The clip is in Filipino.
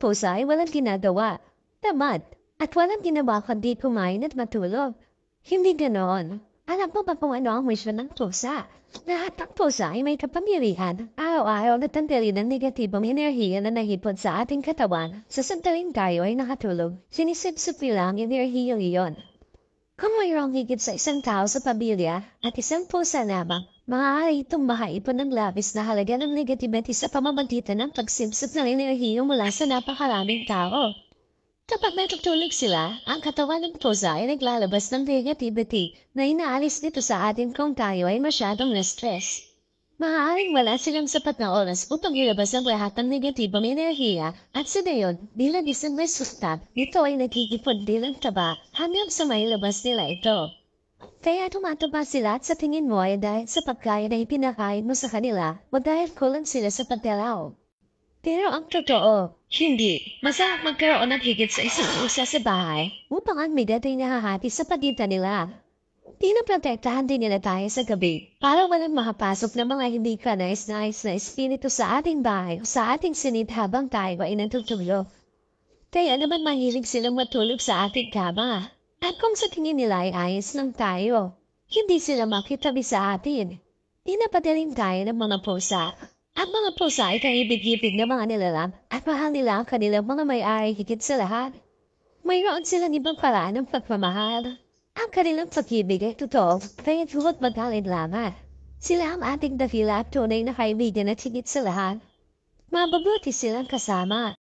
pusa ay walang ginagawa. Tamad. At walang ginawa kundi kumain at matulog. Hindi ganoon. Alam mo ba kung ano ang mission ng pusa? Lahat ng pusa ay may kapamilihan. Araw-araw na tanggalin ang negatibong enerhiya na nahipon sa ating katawan. Sa sandaling tayo ay nakatulog, sinisipsip nila ang enerhiya iyon. Kung mayroong higit sa isang tao sa pamilya at isang pusa lamang, maaari itong makaipon ng labis na halaga ng negativity sa pamamagitan ng pagsimsip ng enerhiya mula sa napakaraming tao. Kapag natutulog sila, ang katawan ng pusa ay naglalabas ng negativity na inaalis nito sa atin kung tayo ay masyadong na-stress. Maaaring wala silang sapat na oras upang ilabas ang lahat ng negatibong enerhiya at sa gayon, bilang isang resulta, ito ay nagkikipon bilang taba hanggang sa mailabas nila ito. Kaya tumataba sila at sa tingin mo ay dahil sa pagkain na ipinakain mo sa kanila o dahil kulang sila sa pagdalaw. Pero ang totoo, hindi. Masarap magkaroon ng higit sa isang isa sa bahay upang ang midat ay nahahati sa pagitan nila. Pinaprotektahan din nila tayo sa gabi para walang makapasok ng mga hindi ka nais-nais na espiritu sa ating bahay o sa ating sinit habang tayo ay natutulog. Kaya naman mahilig silang matulog sa ating kama. At kung sa tingin nila ay ayos lang tayo, hindi sila makitabi sa atin. Pinapadaling tayo ng mga pusa. Ang mga pusa ay kaibig-ibig ng mga nilalang at mahal nila ang kanilang mga may-ari higit sa lahat. Mayroon silang ibang paraan ng pagmamahal. Ang kanilang pag-ibig ay totoo, kaya huwag magalit lamang. Sila ang ating dakila at tunay na kaibigan at higit sa lahat. Mababuti silang kasama.